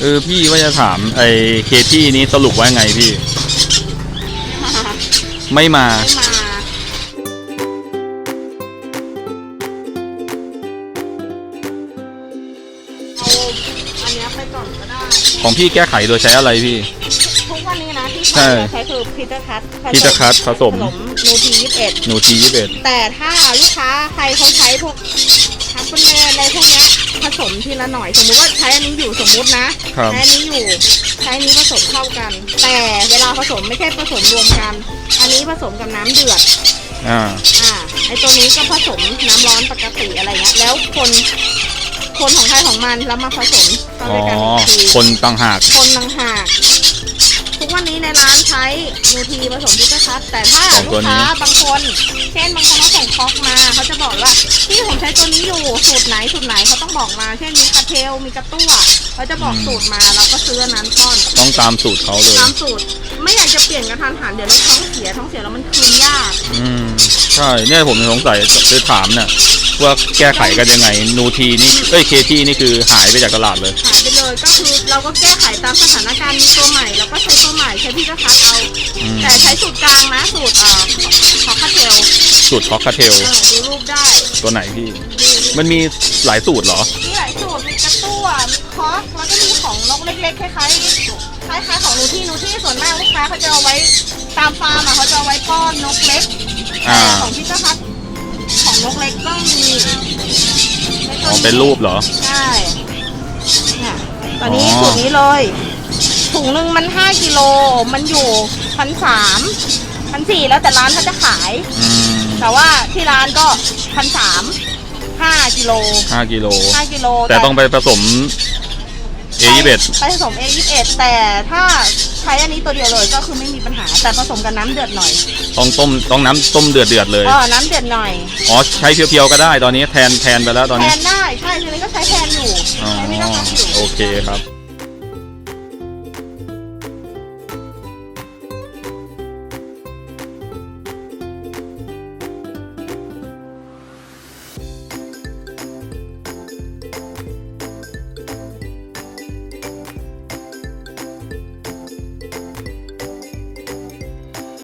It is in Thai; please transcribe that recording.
เออพี่ว่าจะถามไอ้เคที่นี้สรุปว่าไงพี่ ไม่มา ไม่มาเอาอันเนี้ยไปก่อนก็ได้ ของพี่แก้ไขโดยใช้อะไรพี่ทุกวันนี้นะที่ ใช่ใช้เราใช้คือพิเตอร์คัตพิตาคัทผสม นูทียี่สิบเอ็ดหนูทียี่สิบเอ็ดแต่ถ้าลูกค้าใครเขาใช้พวกทัพเปอร์แมนอะไรพวกเนี้ยผสมทีละหน่อย สมมุติว่าใช้อันนี้อยู่สมมุตินะครับใช้อันนี้อยู่ใช้อันนี้ผสมเข้ากัน แต่เวลาผสมไม่ใช่ผสมรวมกัน อันนี้ผสมกับน้ำเดือด อ่า อ่าไอตัวนี้ก็ผสมน้ำร้อนปกติอะไรเงี้ยแล้วคนคนของใครของมันแล้วมาผสมเข้าอ๋อ ด้วยกันอีกทีคนต่างหากคนต่างหาก ทุกวันนี้ในร้านใช้นูทีผสมพิซซ่าคัทแต่ถ้าสองลูตัวกนี้ ค้าบางคน เช่นบางคนเขาส่งคอกมา เขาจะบอกว่าพี่ผมใช้ตัวนี้อยู่สูตรไหนสูตรไหนเขาต้องบอกมาเช่นมีกระเทลมีกระตั้วเขาจะบอกสูตรมาเราก็ซื้ออันนั้นก้อน ต้องตามสูตรเขาเลย ตามสูตรไม่อยากจะเปลี่ยนกระทันหันเดี๋ยวเราท้องเสียท้องเสียแล้วมันคืนยากอืม ใช่ เนี่ยผมสงสัยจะถามเนี่ย ว่าแก้ไขกันยังไงนูทีนี่เอ้ยเคที่นี่คือหายไปจากตลาดเลย หายไปเลยก็คือเราก็แก้ไขตามสถานการณ์มีตัวใหม่เราก็ใช้ตัวใหม่ใช้พิซซ่าคัทเอาอืมแต่ใช้สูตรกลางนะสูตรเอ่อคอคาเทลสูตรท็อกคาเทลเออดูรูปได้ตัวไหนพี่ดูมันมีหลายสูตรเหรอ มีหลายสูตรมีกระตั้วมีคอสแล้วก็มีของนกเล็กๆคล้ายๆคล้ายๆของนูที่นูที่ส่วนมากลูกค้าเขาจะเอาไว้ตามฟาร์มอะเขาจะเอาไว้ป้อนนกเล็กอ่าแต่ของพิซซ่าคัทข เป็นรูปเหรอ ใช่เนี่ยตอนนี้อ๋อ สูตรนี้เลย ถุงหนึ่งมันห้ากิโล มันอยู่พันสามพันสี่แล้วแต่ร้านเขาจะขาย อืมแต่ว่าที่ร้านก็พันสามห้ากิโลห้ากิโล ห้ากิโลแต่ต้องไปผสม เอยี่เอ็ดไปผสม A21 แต่ถ้าใช้อันนี้ตัวเดียวเลยก็คือไม่มีปัญหา แต่ผสมกับน้ำเดือดหน่อยต้องต้มต้องน้ำต้มเดือดเดือดๆเลยเออน้ำเดือดหน่อย อ๋อใช้เพียวๆก็ได้ตอนนี้แทนแทนไปแล้วตอนแทนี้นได้ ใช่ทีนี้ก็ใช้แทนอยู่อ๋อใช้ไม่ต้องทำอยู่ โอเคครับ